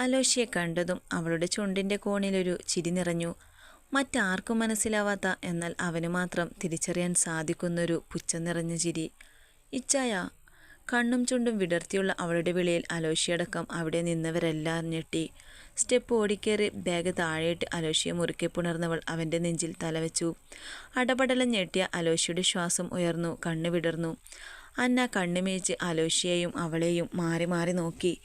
അലോഷിയെ കണ്ടതും അവളുടെ ചുണ്ടിന്റെ കോണിലൊരു ചിരി നിറഞ്ഞു. മറ്റാർക്കും മനസ്സിലാവാത്ത എന്നാൽ അവന് മാത്രം തിരിച്ചറിയാൻ സാധിക്കുന്നൊരു പുച്ഛം നിറഞ്ഞ ചിരി. ഇച്ചായ കണ്ണും ചുണ്ടും വിടർത്തിയുള്ള അവളുടെ വിളിയിൽ അലോഷിയടക്കം അവിടെ നിന്നവരെല്ലാം ഞെട്ടി. സ്റ്റെപ്പ് ഓടിക്കേറി ബാഗ് താഴെയിട്ട് അലോഷിയെ മുറുക്കെ പുണർന്നവൾ അവന്റെ നെഞ്ചിൽ തലവെച്ചു. അടപടലം ഞെട്ടിയ അലോഷിയുടെ ശ്വാസം ഉയർന്നു കണ്ണു വിടർന്നു. അന്ന കണ്ണുമേച്ച് അലോഷിയെയും അവളെയും മാറി മാറി നോക്കി.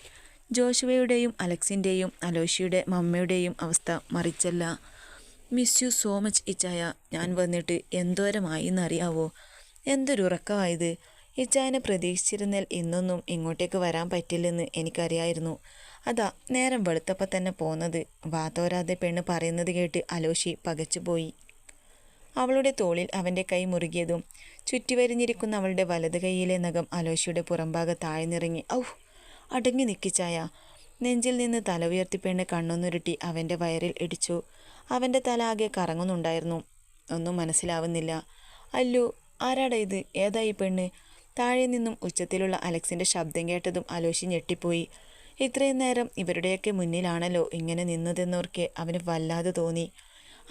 ജോഷുവയുടെയും അലക്സിന്റെയും അലോഷിയുടെ മമ്മയുടെയും അവസ്ഥ മറിച്ചല്ല. മിസ് യു സോ മച്ച് ഇച്ചായ. ഞാൻ വന്നിട്ട് എന്തോരമായി എന്നറിയാവോ എന്തൊരു ഉറക്കമായത് ഇച്ചായനെ പ്രതീക്ഷിച്ചിരുന്നാൽ ഇന്നൊന്നും ഇങ്ങോട്ടേക്ക് വരാൻ പറ്റില്ലെന്ന് എനിക്കറിയായിരുന്നു. അതാ നേരം വെളുത്തപ്പോൾ തന്നെ പോന്നത്. വാതോരാതെ പെണ്ണ് പറയുന്നത് കേട്ട് അലോഷി പകച്ചുപോയി. അവളുടെ തോളിൽ അവന്റെ കൈ മുറുകിയതും ചുറ്റിവരിഞ്ഞിരിക്കുന്ന അവളുടെ വലത് കൈയിലെ നഖം അലോഷിയുടെ പുറംഭാഗം താഴ്ന്നിറങ്ങി ഔ അടങ്ങി നിക്കിച്ചായ നെഞ്ചിൽ നിന്ന് തല ഉയർത്തി പെണ്ണ് കണ്ണൊന്നുരുട്ടി അവന്റെ വയറിൽ ഇടിച്ചു. അവന്റെ തല ആകെ കറങ്ങുന്നുണ്ടായിരുന്നു. ഒന്നും മനസ്സിലാവുന്നില്ല. അല്ലു ആരാടാ ഇത്? ഏതായി പെണ്ണ്? താഴെ നിന്നും ഉച്ചത്തിലുള്ള അലക്സിന്റെ ശബ്ദം കേട്ടതും അലോശി ഞെട്ടിപ്പോയി. ഇത്രയും നേരം ഇവരുടെയൊക്കെ മുന്നിലാണല്ലോ ഇങ്ങനെ നിന്നതെന്നോർക്കെ അവന് വല്ലാതെ തോന്നി.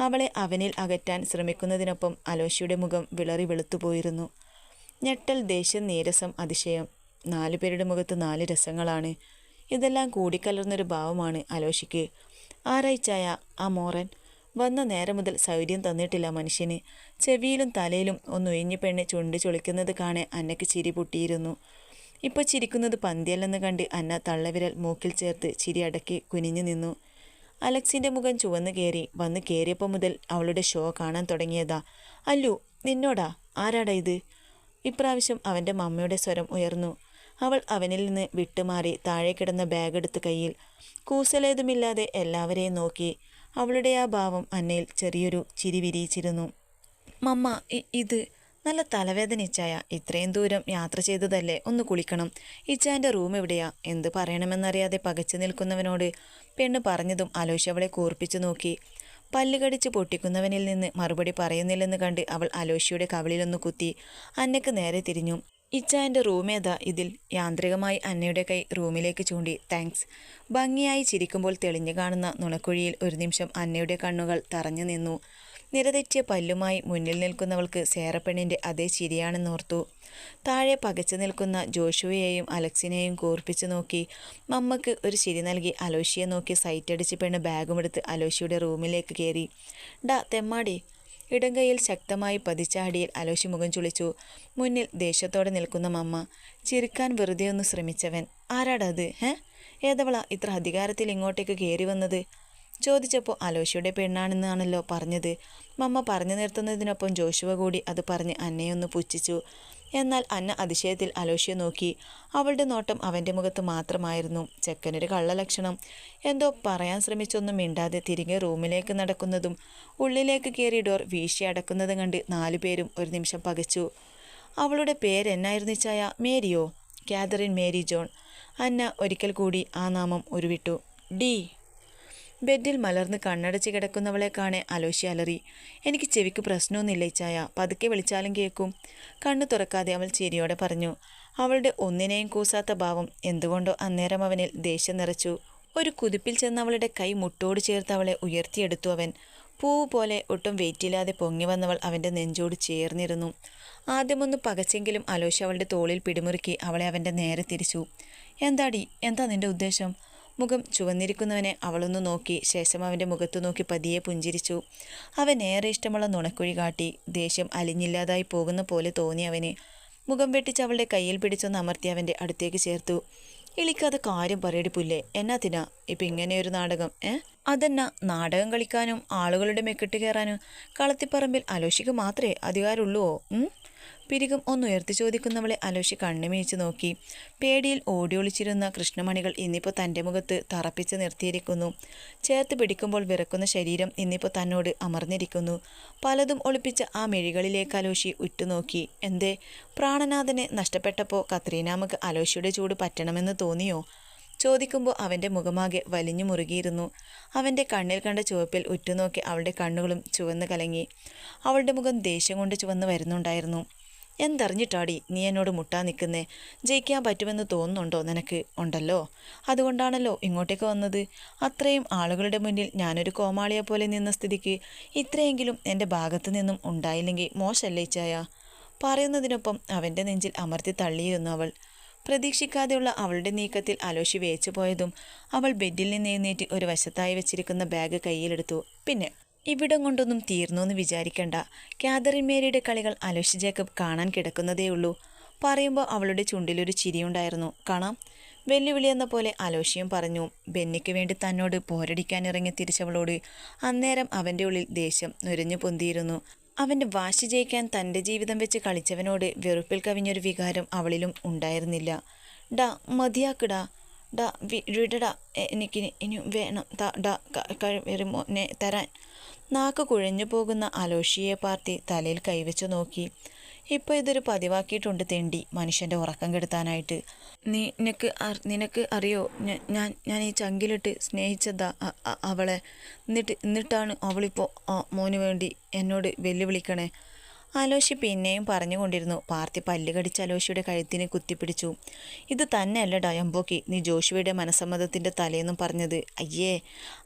അവളെ അവനിൽ അകറ്റാൻ ശ്രമിക്കുന്നതിനൊപ്പം അലോശിയുടെ മുഖം വിളറി വെളുത്തുപോയിരുന്നു. ഞെട്ടൽ ദേഷ്യം നീരസം അതിശയം. നാലുപേരുടെ മുഖത്ത് നാല് രസങ്ങളാണ്. ഇതെല്ലാം കൂടിക്കലർന്നൊരു ഭാവമാണ് അലോഷിക്ക് ആരായിച്ചായ ആ മോറൻ. വന്ന നേരം മുതൽ സൗര്യം തന്നിട്ടില്ല മനുഷ്യന്. ചെവിയിലും തലയിലും ഒന്നുയിഞ്ഞു പെണ്ണ് ചുണ്ട് ചൊളിക്കുന്നത് കാണെ അന്നയ്ക്ക് ചിരി പൊട്ടിയിരുന്നു. ഇപ്പൊ ചിരിക്കുന്നത് പന്തിയല്ലെന്ന് കണ്ട് അന്ന തള്ളവിരൽ മൂക്കിൽ ചേർത്ത് ചിരി അടക്കി കുനിഞ്ഞു നിന്നു. അലക്സിന്റെ മുഖം ചുവന്നു കയറി വന്ന് കയറിയപ്പോൾ മുതൽ അവളുടെ ഷോ കാണാൻ തുടങ്ങിയതാ. അല്ലു നിന്നോടാ? ആരാടാ ഇത്? ഇപ്രാവശ്യം അവന്റെ മമ്മയുടെ സ്വരം ഉയർന്നു. അവൾ അവനിൽ നിന്ന് വിട്ടുമാറി താഴെ കിടന്ന ബാഗ് എടുത്ത് കയ്യിൽ. കൂസലേതുമില്ലാതെ എല്ലാവരെയും നോക്കി. അവളുടെ ആ ഭാവം അന്നയിൽ ചെറിയൊരു ചിരി വിരിയിച്ചിരുന്നു. മമ്മ ഇത് നല്ല തലവേദന ഇച്ചായ ഇത്രയും ദൂരം യാത്ര ചെയ്തതല്ലേ? ഒന്ന് കുളിക്കണം. ഇച്ചാന്റെ റൂം എവിടെയാ? എന്ത് പറയണമെന്നറിയാതെ പകച്ചു നിൽക്കുന്നവനോട് പെണ്ണ് പറഞ്ഞതും അലോഷ് അവളെ കൂർപ്പിച്ചു നോക്കി. പല്ലുകടിച്ച് പൊട്ടിക്കുന്നവനിൽ നിന്ന് മറുപടി പറയുന്നില്ലെന്ന് കണ്ട് അവൾ അലോഷിയുടെ കവിളിലൊന്ന് കുത്തി. അന്നയ്ക്ക് നേരെ തിരിഞ്ഞു. ഇച്ചായന്റെ റൂമേതാ ഇതിൽ. യാന്ത്രികമായി അന്നയുടെ കൈ റൂമിലേക്ക് ചൂണ്ടി. താങ്ക്സ്. ഭംഗിയായി ചിരിക്കുമ്പോൾ തെളിഞ്ഞു കാണുന്ന നുണക്കുഴിയിൽ ഒരു നിമിഷം അന്നയുടെ കണ്ണുകൾ തറഞ്ഞു നിന്നു. നിരതെറ്റിയ പല്ലുമായി മുന്നിൽ നിൽക്കുന്നവൾക്ക് സേറപ്പെണ്ണിന്റെ അതേ ചിരിയാണെന്നോർത്തു താഴെ പകച്ചു നിൽക്കുന്ന ജോഷുവയെയും അലക്സിനെയും കൂർപ്പിച്ചു നോക്കി. മമ്മക്ക് ഒരു ചിരി നൽകി അലോഷിയെ നോക്കി സൈറ്റടിച്ച് പെണ്ണ് ബാഗുമെടുത്ത് അലോഷിയുടെ റൂമിലേക്ക് കയറി. ഡാ തെമ്മാടി. ഇടങ്കയിൽ ശക്തമായി പതിച്ച അടിയിൽ മുഖം ചുളിച്ചു. മുന്നിൽ ദേഷ്യത്തോടെ നിൽക്കുന്ന മമ്മ ചിരിക്കാൻ വെറുതെ ഒന്ന് ശ്രമിച്ചവൻ ആരാടത് ഏ ഏതവള ഇത്ര അധികാരത്തിൽ ഇങ്ങോട്ടേക്ക് കയറി വന്നത്? ചോദിച്ചപ്പോൾ അലോശിയുടെ പെണ്ണാണെന്നാണല്ലോ പറഞ്ഞത്. മമ്മ പറഞ്ഞു നിർത്തുന്നതിനൊപ്പം ജോഷുവ കൂടി അത് പറഞ്ഞ് അന്നയൊന്ന് പുച്ഛിച്ചു. എന്നാൽ അന്ന അതിശയത്തിൽ അലോഷ്യ നോക്കി. അവളുടെ നോട്ടം അവന്റെ മുഖത്ത് മാത്രമായിരുന്നു. ചെക്കനൊരു കള്ളലക്ഷണം. എന്തോ പറയാൻ ശ്രമിച്ചൊന്നും മിണ്ടാതെ തിരികെ റൂമിലേക്ക് നടക്കുന്നതും ഉള്ളിലേക്ക് കയറി ഡോർ വീശി അടക്കുന്നതും കണ്ട് നാലുപേരും ഒരു നിമിഷം പകച്ചു. അവളുടെ പേരെന്നായിരുന്നു ചായ? മേരിയോ? Catherine Mary John. അന്ന ഒരിക്കൽ കൂടി ആ നാമം ഉരുവിട്ടു. ഡി. ബെഡിൽ മലർന്ന് കണ്ണടച്ച് കിടക്കുന്നവളെ കാണെ അലോശി അലറി. എനിക്ക് ചെവിക്ക് പ്രശ്നമൊന്നുമില്ല ഇച്ചായ പതുക്കെ വിളിച്ചാലും കേൾക്കും. കണ്ണു തുറക്കാതെ അവൾ ചിരിയോടെ പറഞ്ഞു. അവളുടെ ഒന്നിനെയും കൂസാത്ത ഭാവം എന്തുകൊണ്ടോ അന്നേരം അവനിൽ ദേഷ്യം നിറച്ചു. ഒരു കുതിപ്പിൽ ചെന്ന് അവളുടെ കൈ മുട്ടോട് ചേർത്ത് അവളെ ഉയർത്തിയെടുത്തു അവൻ. പൂവ് പോലെ ഒട്ടും വെയിറ്റില്ലാതെ പൊങ്ങി വന്നവൾ അവന്റെ നെഞ്ചോട് ചേർന്നിരുന്നു. ആദ്യമൊന്ന് പകച്ചെങ്കിലും അലോശ അവളുടെ തോളിൽ പിടിമുറുക്കി അവളെ അവന്റെ നേരെ തിരിച്ചു. എന്താടി? എന്താ നിന്റെ ഉദ്ദേശം? മുഖം ചുവന്നിരിക്കുന്നവനെ അവളൊന്നു നോക്കി ശേഷം അവന്റെ മുഖത്തു നോക്കി പതിയെ പുഞ്ചിരിച്ചു. അവൻ ഏറെ ഇഷ്ടമുള്ള നുണക്കുഴി കാട്ടി ദേഷ്യം അലിഞ്ഞില്ലാതായി പോകുന്ന പോലെ തോന്നി അവന്. മുഖം വെട്ടിച്ച് അവളുടെ കയ്യിൽ പിടിച്ചൊന്ന് അമർത്തി അവന്റെ അടുത്തേക്ക് ചേർത്തു. ഇളിക്കാതെ കാര്യം പറയടി പുല്ലേ എന്നാത്തിനാ ഇപ്പം ഇങ്ങനെയൊരു നാടകം ഏ? അതെന്നാ നാടകം കളിക്കാനും ആളുകളുടെ മെക്കിട്ട് കയറാനും കളത്തിപ്പറമ്പിൽ അലോഷിക്ക് മാത്രമേ അധികാരമുള്ളൂവോ പിരികം ഒന്നുയർത്തി ചോദിക്കുന്നവളെ അലോഷി കണ്ണുമീച്ച് നോക്കി. പേടിയിൽ ഓടിയൊളിച്ചിരുന്ന കൃഷ്ണമണികൾ ഇന്നിപ്പോൾ തന്റെ മുഖത്ത് തറപ്പിച്ച് നിർത്തിയിരിക്കുന്നു. ചേർത്ത് പിടിക്കുമ്പോൾ വിറക്കുന്ന ശരീരം ഇന്നിപ്പോൾ തന്നോട് അമർന്നിരിക്കുന്നു. പലതും ഒളിപ്പിച്ച ആ മിഴികളിലേക്ക് അലോഷി ഉറ്റുനോക്കി. എന്തേ? പ്രാണനാഥനെ നഷ്ടപ്പെട്ടപ്പോൾ കത്രീനാമക്ക് അലോഷിയുടെ ചൂട് പറ്റണമെന്ന് തോന്നിയോ? ചോദിക്കുമ്പോൾ അവന്റെ മുഖമാകെ വലിഞ്ഞു മുറുകിയിരുന്നു. അവന്റെ കണ്ണിൽ കണ്ട ചുവപ്പിൽ ഉറ്റുനോക്കി അവളുടെ കണ്ണുകളും ചുവന്ന് കലങ്ങി. അവളുടെ മുഖം ദേഷ്യം കൊണ്ട് ചുവന്ന് വരുന്നുണ്ടായിരുന്നു. എന്തറിഞ്ഞിട്ടാടി നീ എന്നോട് മുട്ടാ നിൽക്കുന്നേ? ജയിക്കാൻ പറ്റുമെന്ന് തോന്നുന്നുണ്ടോ നിനക്ക്? ഉണ്ടല്ലോ. അതുകൊണ്ടാണല്ലോ ഇങ്ങോട്ടേക്ക് വന്നത്. അത്രയും ആളുകളുടെ മുന്നിൽ ഞാനൊരു കോമാളിയെ പോലെ നിന്ന സ്ഥിതിക്ക് ഇത്രയെങ്കിലും എന്റെ ഭാഗത്തു നിന്നും ഉണ്ടായില്ലെങ്കിൽ മോശമല്ലേ ഇച്ചായ പറയുന്നതിനൊപ്പം അവന്റെ നെഞ്ചിൽ അമർത്തി തള്ളിയിരുന്നു അവൾ. പ്രതീക്ഷിക്കാതെയുള്ള അവളുടെ നീക്കത്തിൽ അലോഷി വേച്ചു പോയതും അവൾ ബെഡിൽ നിന്ന് എഴുന്നേറ്റ് ഒരു വശത്തായി വെച്ചിരിക്കുന്ന ബാഗ് കയ്യിലെടുത്തു. പിന്നെ ഇവിടം കൊണ്ടൊന്നും തീർന്നു എന്ന് വിചാരിക്കണ്ട. കാതറിൻ മേരിയുടെ കളികൾ അലോഷി ജേക്കബ് കാണാൻ കിടക്കുന്നതേയുള്ളൂ പറയുമ്പോൾ അവളുടെ ചുണ്ടിലൊരു ചിരിയുണ്ടായിരുന്നു. കാണാം. വെല്ലുവിളി എന്ന പോലെ അലോഷിയും പറഞ്ഞു. ബെന്നിക്ക് വേണ്ടി തന്നോട് പോരടിക്കാൻ ഇറങ്ങി തിരിച്ചവളോട് അന്നേരം അവന്റെ ഉള്ളിൽ ദേഷ്യം നുരഞ്ഞു പൊന്തിയിരുന്നു. അവന്റെ വാശി ജയിക്കാൻ തന്റെ ജീവിതം വെച്ച് കളിച്ചവനോട് വെറുപ്പിൽ കവിഞ്ഞൊരു വികാരം അവളിലും ഉണ്ടായിരുന്നില്ല. ഡ മതിയാക്കടാ. ഡ വിടടാ. എനിക്ക് ഇനി വേണം. ത ഡ വരുമോ നെ തരാൻ. നാക്ക് കുഴഞ്ഞു പോകുന്ന അലോഷിയെ പാർത്തി തലയിൽ കൈവച്ചു നോക്കി. ഇപ്പോൾ ഇതൊരു പതിവാക്കിയിട്ടുണ്ട് തെണ്ടി മനുഷ്യന്റെ ഉറക്കം കെടുത്താനായിട്ട്. നിനക്ക് നിനക്ക് അറിയോ? ഞാൻ ഞാൻ ഈ ചങ്കിലിട്ട് സ്നേഹിച്ചതാ അവളെ. എന്നിട്ട് എന്നിട്ടാണ് അവളിപ്പോൾ മോന് വേണ്ടി എന്നോട് വെല്ലുവിളിക്കണേ. ആലോഷി പിന്നെയും പറഞ്ഞുകൊണ്ടിരുന്നു. പാർത്തി പല്ല് കടിച്ച് അലോഷിയുടെ കഴുത്തിനെ കുത്തിപ്പിടിച്ചു. ഇത് തന്നെയല്ല ഡയംബോക്കി. നീ ജോഷുവയുടെ മനസ്സമ്മതത്തിന്റെ തലേന്നും പറഞ്ഞത്. അയ്യേ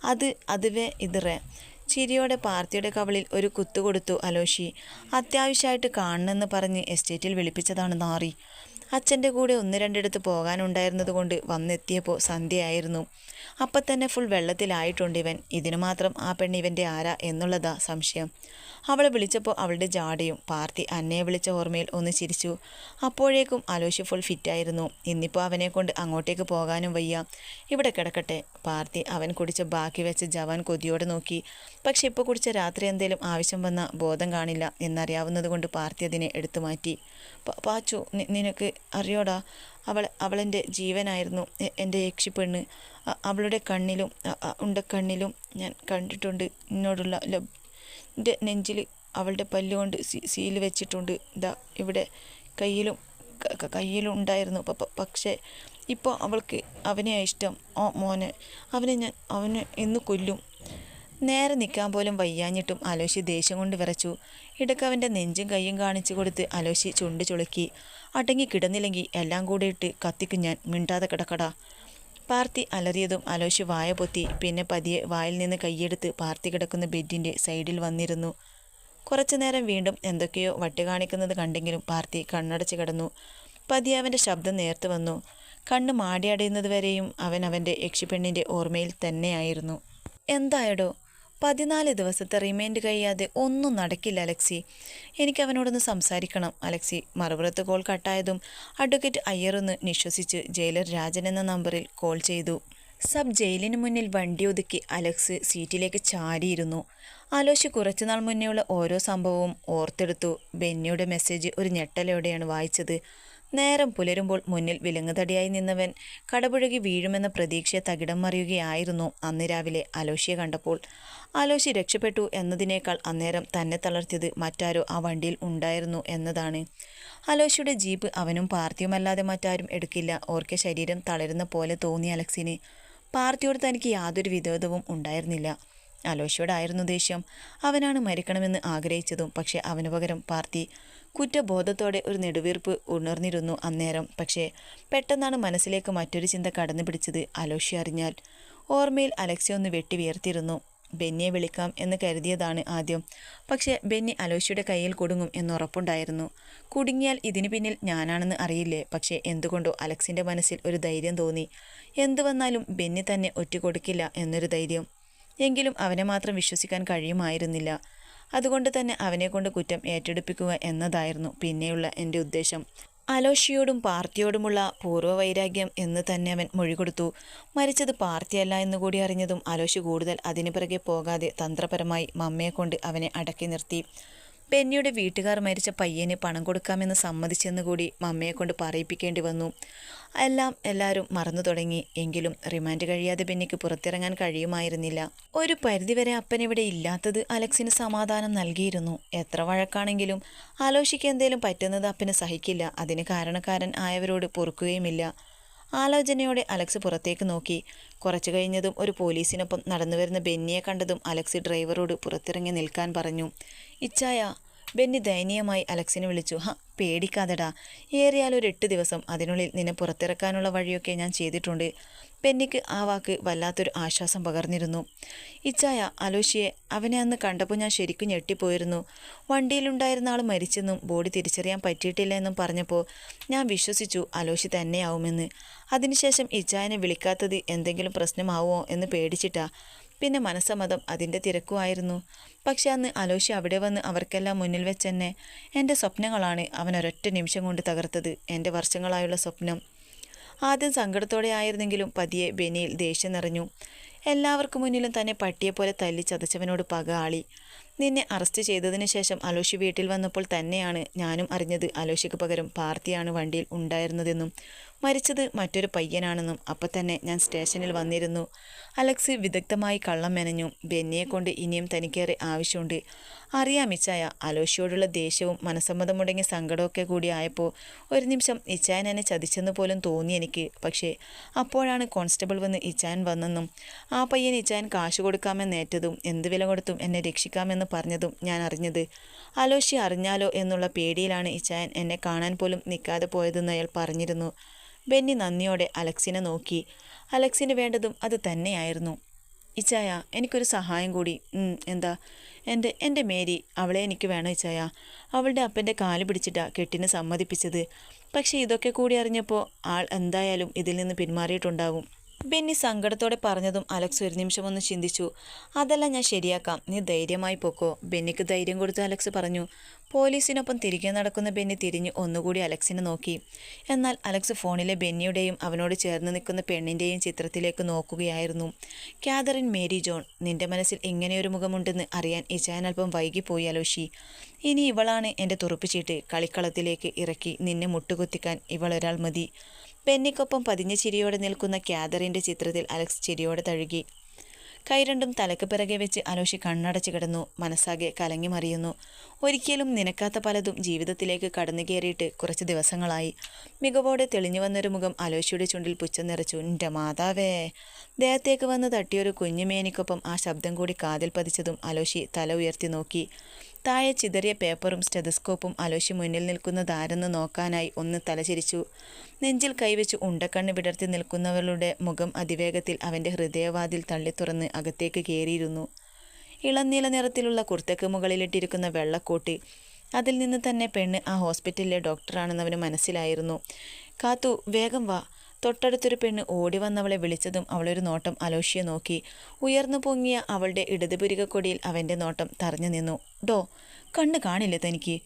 അത് അതുവേ ഇതറേ ചിരിയോടെ പാർത്തിയുടെ കവളിൽ ഒരു കുത്തു കൊടുത്തു അലോഷി. അത്യാവശ്യമായിട്ട് കാണണമെന്ന് പറഞ്ഞ് എസ്റ്റേറ്റിൽ വിളിപ്പിച്ചതാണ് നാറി. അച്ഛന്റെ കൂടെ ഒന്ന് രണ്ടിടത്ത് പോകാനുണ്ടായിരുന്നത് കൊണ്ട് വന്നെത്തിയപ്പോൾ സന്ധ്യയായിരുന്നു. അപ്പം തന്നെ ഫുൾ വെള്ളത്തിലായിട്ടുണ്ട് ഇവൻ. ഇതിനു മാത്രം ആ പെണ്ണ് ഇവന്റെ ആരാ എന്നുള്ളതാ സംശയം. അവളെ വിളിച്ചപ്പോൾ അവളുടെ ജാടയും പാർത്തി അന്നയെ വിളിച്ച ഓർമ്മയിൽ ഒന്ന് ചിരിച്ചു. അപ്പോഴേക്കും അലോഷി ഫുൾ ഫിറ്റായിരുന്നു ഇന്നിപ്പോൾ അവനെ കൊണ്ട് അങ്ങോട്ടേക്ക് പോകാനും വയ്യ. ഇവിടെ കിടക്കട്ടെ. പാർത്തി അവൻ കുടിച്ച ബാക്കി വെച്ച് ജവാൻ കൊതിയോടെ നോക്കി. പക്ഷെ ഇപ്പോൾ കുടിച്ച രാത്രി എന്തേലും ആവശ്യം വന്ന ബോധം കാണില്ല എന്നറിയാവുന്നത് കൊണ്ട് പാർത്തി അതിനെ എടുത്തു മാറ്റി. പാച്ചു നിനക്ക് അറിയോടാ? അവൾ അവളെന്റെ ജീവനായിരുന്നു. എന്റെ യക്ഷിപ്പെണ്ണ് അവളുടെ കണ്ണിലും ഉണ്ട കണ്ണിലും ഞാൻ കണ്ടിട്ടുണ്ട്. എന്നോടുള്ള എന്റെ നെഞ്ചിൽ അവളുടെ പല്ലുകൊണ്ട് സീൽ വെച്ചിട്ടുണ്ട്. ഇതാ ഇവിടെ കയ്യിലും കയ്യിലും ഉണ്ടായിരുന്നു. പക്ഷേ ഇപ്പോൾ അവൾക്ക് അവനെയാണ് ഇഷ്ടം. ഓ മോനെ അവനെ ഞാൻ അവനെ എന്ന് കൊല്ലും. നേരെ നിൽക്കാൻ പോലും വയ്യാഞ്ഞിട്ടും അലോശി ദേഷ്യം കൊണ്ട് വിറച്ചു. ഇടയ്ക്ക് അവന്റെ നെഞ്ചും കൈയും കാണിച്ചു കൊടുത്ത് അലോശി ചുണ്ട് ചുളുക്കി. അടങ്ങി കിടന്നില്ലെങ്കിൽ എല്ലാം കൂടെ ഇട്ട് കത്തിക്കും ഞാൻ. മിണ്ടാതെ കിടക്കടാ. പാർത്തി അലറിയതും അലോശി വായ പൊത്തി പിന്നെ പതിയെ വായിൽ നിന്ന് കൈയെടുത്ത് പാർത്തി കിടക്കുന്ന ബെഡിന്റെ സൈഡിൽ വന്നിരുന്നു. കുറച്ചു നേരം വീണ്ടും എന്തൊക്കെയോ വട്ടി കാണിക്കുന്നത് കണ്ടെങ്കിലും പാർത്തി കണ്ണടച്ച് കിടന്നു. പതിയെ അവന്റെ ശബ്ദം നേർത്തു വന്നു. കണ്ണ് മാടിയടയുന്നതുവരെയും അവൻ അവന്റെ യക്ഷിപ്പെണ്ണിന്റെ ഓർമ്മയിൽ തന്നെയായിരുന്നു. എന്തായടോ? പതിനാല് ദിവസത്തെ റിമൈൻഡ് കഴിയാതെ ഒന്നും നടക്കില്ല അലക്സി. എനിക്ക് അവനോടൊന്ന് സംസാരിക്കണം. അലക്സി മറുപുറത്ത് കോൾ കട്ടായതും അഡ്വക്കേറ്റ് അയ്യറൊന്ന് നിശ്വസിച്ച് ജയിലർ രാജൻ എന്ന നമ്പറിൽ കോൾ ചെയ്തു. സബ് ജയിലിന് മുന്നിൽ വണ്ടി ഒതുക്കി അലക്സ് സീറ്റിലേക്ക് ചാരിയിരുന്നു ആലോചി കുറച്ചുനാൾ മുന്നേയുള്ള ഓരോ സംഭവവും ഓർത്തെടുത്തു. ബെന്നിയുടെ മെസ്സേജ് ഒരു ഞെട്ടലോടെയാണ് വായിച്ചത്. നേരം പുലരുമ്പോൾ മുന്നിൽ വിലങ്ങുതടിയായി നിന്നവൻ കടപുഴകി വീഴുമെന്ന പ്രതീക്ഷയെ തകിടം മറിയുകയായിരുന്നു. അന്ന് രാവിലെ അലോഷിയെ കണ്ടപ്പോൾ അലോശി രക്ഷപ്പെട്ടു എന്നതിനേക്കാൾ അന്നേരം തന്നെ തളർത്തിയത് മറ്റാരോ ആ വണ്ടിയിൽ ഉണ്ടായിരുന്നു എന്നതാണ്. അലോശിയുടെ ജീപ്പ് അവനും പാർത്തിയുമല്ലാതെ മറ്റാരും എടുക്കില്ല. ഓർക്കെ ശരീരം തളരുന്ന പോലെ തോന്നി അലക്സിന്. പാർത്തിയോട് തനിക്ക് യാതൊരു വിരോധവും ഉണ്ടായിരുന്നില്ല. അലോഷിയോടായിരുന്നു ദേഷ്യം. അവനാണ് മരിക്കണമെന്ന് ആഗ്രഹിച്ചതും പക്ഷേ അവനു പകരം പാർത്തി കുറ്റബോധത്തോടെ ഒരു നെടുവീർപ്പ് ഉണർന്നിരുന്നു അന്നേരം. പക്ഷേ പെട്ടെന്നാണ് മനസ്സിലേക്ക് മറ്റൊരു ചിന്ത കടന്നു പിടിച്ചത് അലോഷി അറിഞ്ഞാൽ. ഓർമ്മയിൽ അലക്സി ഒന്ന് വെട്ടി വീർത്തിരുന്നു ബെന്നിയെ വിളിക്കാം എന്ന് കരുതിയതാണ് ആദ്യം. പക്ഷേ ബെന്നി അലോഷിയുടെ കയ്യിൽ കുടുങ്ങും എന്നുറപ്പുണ്ടായിരുന്നു കുടുങ്ങിയാൽ ഇതിനു പിന്നിൽ ഞാനാണെന്ന് അറിയില്ലേ? പക്ഷേ എന്തുകൊണ്ടോ അലക്സിന്റെ മനസ്സിൽ ഒരു ധൈര്യം തോന്നി. എന്തു വന്നാലും ബെന്നി തന്നെ ഒറ്റുകൊടുക്കില്ല എന്നൊരു ധൈര്യം. എങ്കിലും അവനെ മാത്രം വിശ്വസിക്കാൻ കഴിയുമായിരുന്നില്ല. അതുകൊണ്ട് തന്നെ അവനെക്കൊണ്ട് കുറ്റം ഏറ്റെടുപ്പിക്കുക എന്നതായിരുന്നു പിന്നെയുള്ള എന്റെ ഉദ്ദേശം. അലോഷിയോടും പാർട്ടിയോടുമുള്ള പൂർവവൈരാഗ്യം എന്ന് തന്നെ അവൻ മൊഴികൊടുത്തു മരിച്ചത് പാർട്ടിയല്ല എന്നുകൂടി അറിഞ്ഞതും അലോഷി കൂടുതൽ അതിനു പിറകെ പോകാതെ തന്ത്രപരമായി മമ്മയെ കൊണ്ട് അവനെ അടക്കി നിർത്തി. ബെന്നിയുടെ വീട്ടുകാർ മരിച്ച പയ്യന് പണം കൊടുക്കാമെന്ന് സമ്മതിച്ചെന്ന് കൂടി മമ്മയെ കൊണ്ട് പറയിപ്പിക്കേണ്ടി വന്നു. എല്ലാം എല്ലാവരും മറന്നു തുടങ്ങി. എങ്കിലും റിമാൻഡ് കഴിയാതെ ബെന്നിക്ക് പുറത്തിറങ്ങാൻ കഴിയുമായിരുന്നില്ല. ഒരു പരിധിവരെ അപ്പൻ ഇവിടെ ഇല്ലാത്തത് അലക്സിന് സമാധാനം നൽകിയിരുന്നു. എത്ര വഴക്കാണെങ്കിലും ആലോചിക്ക് എന്തേലും പറ്റുന്നത് അപ്പന് സഹിക്കില്ല. അതിന് കാരണക്കാരൻ ആയവരോട് പൊറുക്കുകയുമില്ല. ആലോചനയോടെ അലക്സ് പുറത്തേക്ക് നോക്കി. കുറച്ചു കഴിഞ്ഞതും ഒരു പോലീസിനൊപ്പം നടന്നു വരുന്ന ബെന്നിയെ കണ്ടതും അലക്സ് ഡ്രൈവറോട് പുറത്തിറങ്ങി നിൽക്കാൻ പറഞ്ഞു. ഇച്ചായ ബെന്നി ദയനീയമായി അലക്സിനെ വിളിച്ചു. ഹ പേടിക്കാതെടാ. ഏറിയാൽ ഒരു എട്ട് ദിവസം. അതിനുള്ളിൽ നിന്നെ പുറത്തിറക്കാനുള്ള വഴിയൊക്കെ ഞാൻ ചെയ്തിട്ടുണ്ട് ബെന്നിക്ക് ആ വാക്ക് വല്ലാത്തൊരു ആശ്വാസം പകർന്നിരുന്നു. ഇച്ചായ അലോഷിയെ അവനെ അന്ന് കണ്ടപ്പോൾ ഞാൻ ശരിക്കും ഞെട്ടിപ്പോയിരുന്നു. വണ്ടിയിലുണ്ടായിരുന്ന ആൾ മരിച്ചെന്നും ബോഡി തിരിച്ചറിയാൻ പറ്റിയിട്ടില്ല എന്നും പറഞ്ഞപ്പോൾ ഞാൻ വിശ്വസിച്ചു അലോഷി തന്നെയാവുമെന്ന്. അതിനുശേഷം ഇച്ചായനെ വിളിക്കാത്തത് എന്തെങ്കിലും പ്രശ്നമാവുമോ എന്ന് പേടിച്ചിട്ടാ. പിന്നെ മനസ്സമ്മതം അതിന്റെ തിരക്കുമായിരുന്നു. പക്ഷെ അന്ന് അലോഷി അവിടെ വന്ന് അവർക്കെല്ലാം മുന്നിൽ വെച്ചെന്നെ എന്റെ സ്വപ്നങ്ങളാണ് അവൻ ഒരൊറ്റ നിമിഷം കൊണ്ട് തകർത്തത് എന്റെ വർഷങ്ങളായുള്ള സ്വപ്നം. ആദ്യം സങ്കടത്തോടെ ആയിരുന്നെങ്കിലും പതിയെ ബെനിയിൽ ദേഷ്യം നിറഞ്ഞു. എല്ലാവർക്കും മുന്നിലും തന്നെ പട്ടിയെപ്പോലെ തല്ലി ചതച്ചവനോട് പക ആളി നിന്നെ അറസ്റ്റ് ചെയ്തതിന് ശേഷം അലോഷി വീട്ടിൽ വന്നപ്പോൾ തന്നെയാണ് ഞാനും അറിഞ്ഞത് അലോഷിക്ക് പകരം പാർത്തിയാണ് വണ്ടിയിൽ ഉണ്ടായിരുന്നതെന്നും മരിച്ചത് മറ്റൊരു പയ്യനാണെന്നും അപ്പം തന്നെ ഞാൻ സ്റ്റേഷനിൽ വന്നിരുന്നു. അലക്സ് വിദഗ്ധമായി കള്ളം മെനഞ്ഞു. ബെന്നിയെ കൊണ്ട് ഇനിയും തനിക്കേറെ ആവശ്യമുണ്ട്. അറിയാം ഇച്ചായ അലോഷിയോടുള്ള ദേഷ്യവും മനസ്സമ്മതം മുടങ്ങിയ സങ്കടമൊക്കെ കൂടി ആയപ്പോൾ ഒരു നിമിഷം ഇച്ചായൻ എന്നെ ചതിച്ചെന്ന് പോലും തോന്നി എനിക്ക്. പക്ഷേ അപ്പോഴാണ് കോൺസ്റ്റബിൾ വന്ന് ഇച്ചായൻ വന്നെന്നും ആ പയ്യൻ ഇച്ചായൻ കാശ് കൊടുക്കാമെന്നേറ്റതും എന്ത് വില കൊടുത്തും എന്നെ രക്ഷിക്കാമെന്ന് പറഞ്ഞതും ഞാൻ അറിഞ്ഞത്. അലോഷി അറിഞ്ഞാലോ എന്നുള്ള പേടിയിലാണ് ഇച്ചായൻ എന്നെ കാണാൻ പോലും നിൽക്കാതെ പോയതെന്ന് അയാൾ പറഞ്ഞിരുന്നു. ബെന്നി നന്ദിയോടെ അലക്സിനെ നോക്കി. അലക്സിന് വേണ്ടതും അത് തന്നെയായിരുന്നു. ഇച്ചായ എനിക്കൊരു സഹായം കൂടി. എന്താ? എന്റെ എന്റെ മേരി അവളെ എനിക്ക് വേണം ഇച്ചായ അവളുടെ അപ്പന്റെ കാൽ പിടിച്ചിട്ടാ കെട്ടിന് സമ്മതിപ്പിച്ചത്. പക്ഷേ ഇതൊക്കെ കൂടി അറിഞ്ഞപ്പോൾ ആൾ എന്തായാലും ഇതിൽ നിന്ന് പിന്മാറിയിട്ടുണ്ടാവും. ബെന്നി സങ്കടത്തോടെ പറഞ്ഞതും അലക്സ് ഒരു നിമിഷം ഒന്ന് ചിന്തിച്ചു. അതെല്ലാം ഞാൻ ശരിയാക്കാം. നീ ധൈര്യമായി പൊക്കോ. ബെന്നിക്ക് ധൈര്യം കൊടുത്ത് അലക്സ് പറഞ്ഞു. പോലീസിനൊപ്പം തിരികെ നടക്കുന്ന ബെന്നി തിരിഞ്ഞ് ഒന്നുകൂടി അലക്സിനെ നോക്കി. എന്നാൽ അലക്സ് ഫോണിലെ ബെന്നിയുടെയും അവനോട് ചേർന്ന് നിൽക്കുന്ന പെണ്ണിന്റെയും ചിത്രത്തിലേക്ക് നോക്കുകയായിരുന്നു. കാതറിൻ മേരി ജോൺ നിന്റെ മനസ്സിൽ ഇങ്ങനെയൊരു മുഖമുണ്ടെന്ന് അറിയാൻ ഇച്ചാൻ അല്പം വൈകിപ്പോയി അലോഷി. ഇനി ഇവളാണ് എന്റെ തുറപ്പിച്ചിട്ട് കളിക്കളത്തിലേക്ക് ഇറക്കി നിന്നെ മുട്ടുകുത്തിക്കാൻ ഇവളൊരാൾ മതി. ബെന്നിക്കൊപ്പം പതിഞ്ഞ ചിരിയോടെ നിൽക്കുന്ന ക്യാദറിന്റെ ചിത്രത്തിൽ അലക്സ് ചിരിയോടെ തഴുകി. കൈരണ്ടും തലക്ക് പിറകെ വെച്ച് അലോഷി കണ്ണടച്ചു കിടന്നു. മനസ്സാകെ കലങ്ങി മറിയുന്നു. ഒരിക്കലും നിനക്കാത്ത പലതും ജീവിതത്തിലേക്ക് കടന്നു കയറിയിട്ട് കുറച്ച് ദിവസങ്ങളായി. മികവോടെ തെളിഞ്ഞു വന്നൊരു മുഖം അലോഷിയുടെ ചുണ്ടിൽ പുച്ഛം നിറച്ചു. എന്റെ മാതാവേ! ദേഹത്തേക്ക് വന്ന് തട്ടിയൊരു കുഞ്ഞുമേനിക്കൊപ്പം ആ ശബ്ദം കൂടി കാതിൽ പതിച്ചതും അലോഷി തല ഉയർത്തി നോക്കി. താഴെ ചിതറിയ പേപ്പറും സ്റ്റെതസ്കോപ്പും അലോശി മുന്നിൽ നിൽക്കുന്നതാരെന്ന് നോക്കാനായി ഒന്ന് തലചിരിച്ചു. നെഞ്ചിൽ കൈവച്ച് ഉണ്ടക്കണ്ണ് വിടർത്തി നിൽക്കുന്നവരുടെ മുഖം അതിവേഗത്തിൽ അവന്റെ ഹൃദയവാതിൽ തള്ളി തുറന്ന് അകത്തേക്ക് കയറിയിരുന്നു. ഇളനീല നിറത്തിലുള്ള കുർത്തക്ക് മുകളിലിട്ടിരിക്കുന്ന വെള്ളക്കോട്ട് അതിൽ നിന്ന് തന്നെ പെണ്ണ് ആ ഹോസ്പിറ്റലിലെ ഡോക്ടറാണെന്ന് അവന് മനസ്സിലായിരുന്നു. കാത്തു വേഗം വാ. തൊട്ടടുത്തൊരു പെണ്ണ് ഓടി വന്നവളെ വിളിച്ചതും അവളൊരു നോട്ടം അലോഷിയെ നോക്കി. ഉയർന്നു പൊങ്ങിയ അവളുടെ ഇടതുപുരികക്കൊടിയിൽ അവന്റെ നോട്ടം തറഞ്ഞു നിന്നു. ഡോ കണ്ണ് കാണില്ല തനിക്ക്?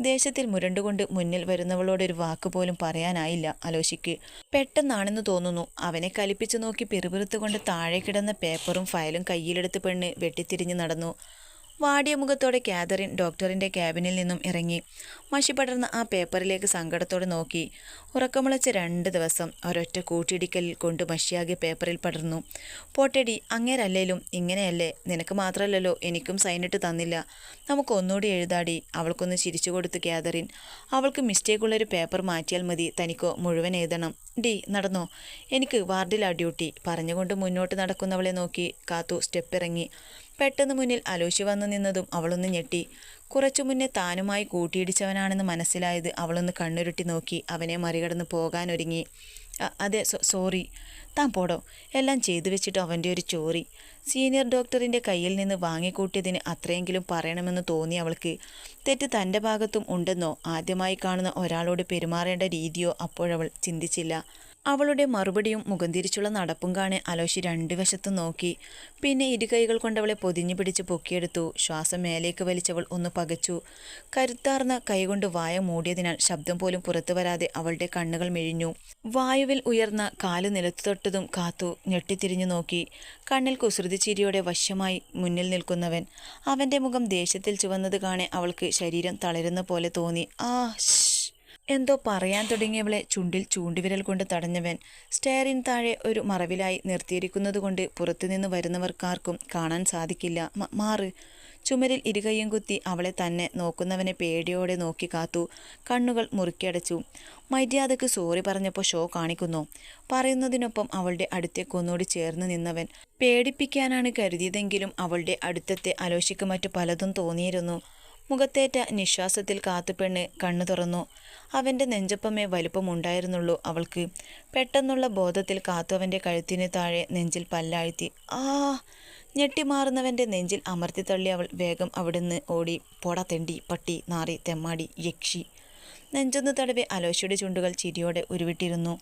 ദേശത്തിൽ മുരണ്ടുകൊണ്ട് മുന്നിൽ വരുന്നവളോടൊരു വാക്ക് പോലും പറയാനായില്ല അലോഷിക്ക്. പെട്ടെന്നാണെന്ന് തോന്നുന്നു. അവനെ കലിപ്പിച്ചു നോക്കി പിറുപിറുത്തുകൊണ്ട് താഴെ കിടന്ന പേപ്പറും ഫയലും കയ്യിലെടുത്ത് പെണ്ണ് വെട്ടിത്തിരിഞ്ഞു നടന്നു. വാടിയ മുഖത്തോടെ കാതറിൻ ഡോക്ടറിന്റെ ക്യാബിനിൽ നിന്നും ഇറങ്ങി. മഷി പടർന്ന ആ പേപ്പറിലേക്ക് സങ്കടത്തോടെ നോക്കി. ഉറക്കമുളച്ച രണ്ട് ദിവസം ഒരൊറ്റ കൂട്ടിയിടിക്കലിൽ കൊണ്ട് മഷിയാകെ പേപ്പറിൽ പടർന്നു. പോട്ടടി അങ്ങേരല്ലേലും ഇങ്ങനെയല്ലേ? നിനക്ക് മാത്രമല്ലല്ലോ എനിക്കും സൈനിട്ട് തന്നില്ല. നമുക്ക് ഒന്നുകൂടി എഴുതാടി. അവൾക്കൊന്ന് ചിരിച്ചു കൊടുത്തു കാതറിൻ. അവൾക്ക് മിസ്റ്റേക്കുള്ളൊരു പേപ്പർ മാറ്റിയാൽ മതി. തനിക്കോ മുഴുവൻ എഴുതണം. ഡി നടന്നോ. എനിക്ക് വാർഡിലാ ഡ്യൂട്ടി. പറഞ്ഞുകൊണ്ട് മുന്നോട്ട് നടക്കുന്നവളെ നോക്കി കാത്തു സ്റ്റെപ്പ് ഇറങ്ങി പെട്ടെന്ന് മുന്നിൽ അലോശി വന്നു നിന്നതും അവളൊന്ന് ഞെട്ടി. കുറച്ചു മുന്നേ താനുമായി കൂട്ടിയിടിച്ചവനാണെന്ന് മനസ്സിലായത് അവളൊന്ന് കണ്ണുരുട്ടി നോക്കി അവനെ മറികടന്ന് പോകാനൊരുങ്ങി. "അ- അതെ സോറി. താൻ പോടോ. എല്ലാം ചെയ്തു വെച്ചിട്ട് അവന്റെ ഒരു ചോറി. സീനിയർ ഡോക്ടറിന്റെ കയ്യിൽ നിന്ന് വാങ്ങിക്കൂട്ടിയതിന് അത്രയെങ്കിലും പറയണമെന്ന് തോന്നി അവൾക്ക്. തെറ്റ് തന്റെ ഭാഗത്തും ഉണ്ടെന്നോ? ആദ്യമായി കാണുന്ന ഒരാളോട് പെരുമാറേണ്ട രീതിയോ അപ്പോഴവൾ ചിന്തിച്ചില്ല. അവളുടെ മറുപടിയും മുഖം തിരിച്ചുള്ള നടപ്പും കാണെ അലോഷി രണ്ടു വശത്തും നോക്കി. പിന്നെ ഇരുകൈകൾ കൊണ്ടവളെ പൊതിഞ്ഞു പിടിച്ച് പൊക്കിയെടുത്തു. ശ്വാസം മേലേക്ക് വലിച്ചവൾ ഒന്ന് പകച്ചു. കരുത്താർന്ന കൈകൊണ്ട് വായ മൂടിയതിനാൽ ശബ്ദം പോലും പുറത്തു വരാതെ അവളുടെ കണ്ണുകൾ മെഴിഞ്ഞു. വായുവിൽ ഉയർന്ന കാൽ നിലത്തു തൊട്ടതും കാത്തു ഞെട്ടിത്തിരിഞ്ഞു നോക്കി. കണ്ണിൽ കുസൃതി ചിരിയോടെ മുന്നിൽ നിൽക്കുന്നവൻ. അവന്റെ മുഖം ദേഷ്യത്തിൽ ചുവന്നത് കാണെ അവൾക്ക് ശരീരം തളരുന്ന പോലെ തോന്നി. ആ എന്തോ പറയാൻ തുടങ്ങിയവളെ ചുണ്ടിൽ ചൂണ്ടിവിരൽ കൊണ്ട് തടഞ്ഞവൻ സ്റ്റെയറിൻ താഴെ ഒരു മറവിലായി നിർത്തിയിരിക്കുന്നതുകൊണ്ട് പുറത്തുനിന്ന് വരുന്നവർക്കാർക്കും കാണാൻ സാധിക്കില്ല. മാറ്. ചുമരിൽ ഇരുകയും കുത്തി അവളെ തന്നെ നോക്കുന്നവനെ പേടിയോടെ നോക്കി കാത്തു കണ്ണുകൾ മുറുക്കിയടച്ചു. മര്യാദയ്ക്ക് സോറി പറഞ്ഞപ്പോൾ ഷോ കാണിക്കുന്നു. പറയുന്നതിനൊപ്പം അവളുടെ അടുത്തേക്കൊന്നോട് ചേർന്ന് നിന്നവൻ പേടിപ്പിക്കാനാണ് കരുതിയതെങ്കിലും അവളുടെ അടുത്തത്തെ അലോഷിക്ക് മറ്റു പലതും തോന്നിയിരുന്നു. മുഖത്തേറ്റ നിശ്വാസത്തിൽ കാത്തുപെണ്ണ് കണ്ണു തുറന്നു. അവന്റെ നെഞ്ചപ്പമേ വലുപ്പമുണ്ടായിരുന്നുള്ളൂ. അവൾക്ക് പെട്ടെന്നുള്ള ബോധത്തിൽ കാത്തു അവന്റെ കഴുത്തിന് താഴെ നെഞ്ചിൽ പല്ലാഴ്ത്തി. ആ ഞെട്ടിമാറുന്നവന്റെ നെഞ്ചിൽ അമർത്തി തള്ളി അവൾ വേഗം അവിടുന്ന് ഓടി. പൊട തെണ്ടി പട്ടി നാറി തെമ്മാടി യക്ഷി. നെഞ്ചൊന്ന് തടവെ അലോശയുടെ ചുണ്ടുകൾ ചിരിയോടെ ഉരുവിട്ടിരുന്നു.